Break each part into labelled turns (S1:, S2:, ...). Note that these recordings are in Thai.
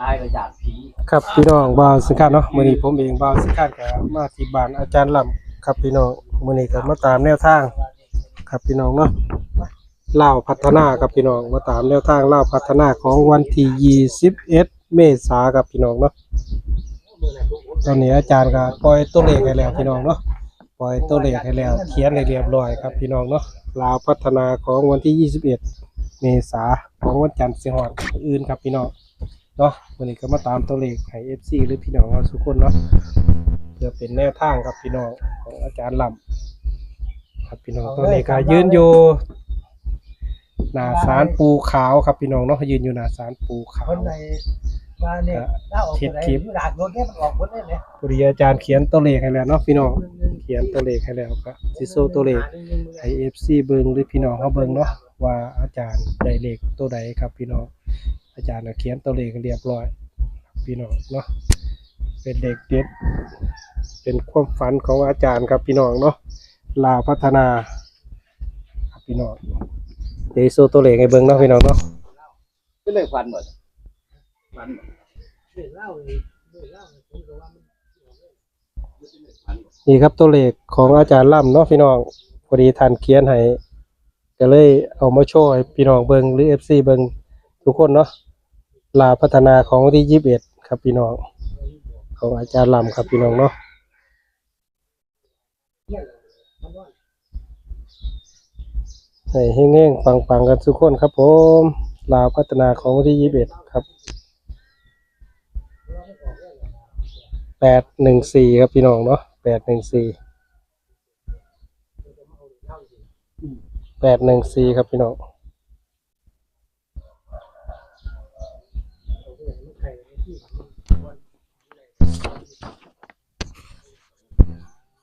S1: ตายก็อยากผี
S2: ครับพี่น้องบ่าวสิคาดเนาะมื้อนี้ผมเองบ่าวสิคาดก็มาที่บ้านอาจารย์ลำครับพี่น้องมื้อนี้ก็มาตามแนวทาง ครับพี่น้องเนาะลาวพัฒนาครับพี่น้องมาตามแนวทางลาวพัฒนาของวันที่21เมษายนครับพี่น้องเนาะตอนนี้อาจารย์ก็ปล่อยตัวเลขให้แล้วพี่น้องเนาะปล่อยตัวเลขให้แล้ว เขียนให้เรียบร้อยครับพี่น้องเนาะลาวพัฒนาของวันที่ 21 เมษายนของวันจันทร์สิฮอดอื่นครับพี่น้อง เนาะวันนี้ก็มาตามตัวเลขให้ FC หรือพี่น้องเราทุกคนเนาะเพื่อเป็นแนวทางครับพี่น้องของอาจารย์ลำครับพี่น้องตัวนี้ก็ยืนอยู่หน้าศาลปูขาวครับพี่น้องเนาะยืนอยู่หน้าศาลปูขา
S3: ค
S2: วน
S3: ในบ้านเนี่ยถ้าออกไปไหนดาดรถเนี่ยมันออกคนได้เลย
S2: พอดีอาจารย์เขียนตัวเลขให้แล้วเนาะพี่น้องเขียนตัวเลขให้แล้วก็สิโซตัวเลขให้ FC เบิ่งหรือพี่น้องเขาเบิ่งเนาะว่าอาจารย์ได้เลขตัวใดครับพี่น้อง อาจารย์ก็เขียนตัวเลขให้เรียบร้อยครับพี่น้องเนาะเป็นเด็กเด็ดเป็นความฝันของอาจารย์ครับพี่น้องเนาะลาวพัฒนาครับพี่น้องเดี๋ยวโซตัวเลขให้เบิ่งเนาะพี่น้องเนาะ
S1: ก็เลยฟันหมดฟันหมด
S3: เล่าเลยเล่าผมก็ว่ามัน
S2: นี่ครับตัวเลขของอาจารย์ล่ำเนาะพี่น้องพอดีท่านเขียนให้ก็เลยเอามาโชว์ให้พี่น้องเบิ่งหรือ FC เบิ่งทุกคนเนาะ ลาพัฒนาของวันที่21ครับพี่น้อง ของอาจารย์ลำครับพี่น้องเนาะให้เฮ้งๆปังๆกันทุกคนครับผม ลาพัฒนาของวันที่ยี่สิบเอ็ดครับแปดหนึ่งสี่ครับพี่น้องเนาะแปดหนึ่งสี่แปดหนึ่งสี่ครับพี่น้อง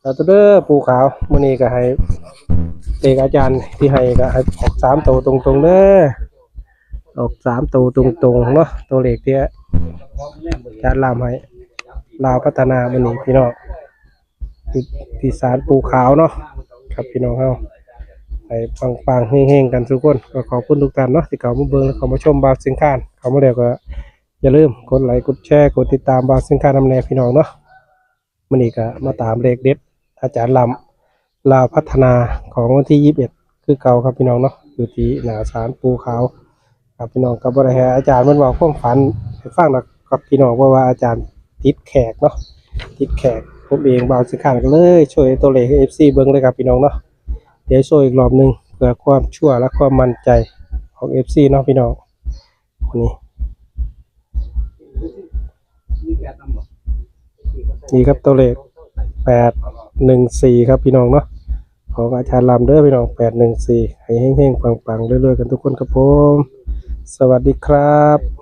S2: เราจะเด้อปูขาวมื้อนี้ก็ให้เอกอาจารย์ที่ให้ก็ให้ออกสามตัวตรงๆเด้อออกสามตัวตรงๆเนาะตัวเลขที่อาจารย์ลามให้ลาวพัฒนามันนี่พี่น้องที่สารปูขาวเนาะครับพี่น้องเฮาไปปังๆเฮงๆกันทุกคนก็ขอบคุณทุกท่านเนาะที่เข้ามาเบิ่งและเข้ามาชมบาสิงคานเข้ามาแล้วก็อย่าลืมกดไลค์กดแชร์กดติดตามบาสิงคานนำแนพี่น้องเนาะมันนี่ก็มาตามเลขเด็ด อาจารย์ลำลาวพัฒนาของวันที่21คือเก่าครับพี่น้องเนาะอยู่ที่หนาสารปูขาวครับพี่น้องกับบริหารอาจารย์มันบอกความฝันให้ฟังนะกับพี่น้องว่าว่าอาจารย์ติดแขกเนาะติดแขกผมเองบาวสิขานก็เลยช่วยตัวเลขให้ FC เบิ้งเลยครับพี่น้องเนาะเดี๋ยวช่วยอีกรอบหนึ่งเพื่อความชั่วและความมั่นใจของ FC เนาะพี่น้องวันนี้
S1: นี่
S2: ครับตัวเลขแปด หนึ่งสี่ครับพี่น้องเนาะของอาจารย์ลำเด้อพี่น้องแปดหนึ่งสี่ให้แห้งๆปังๆเรื่อยๆกันทุกคนครับผม สวัสดีครับ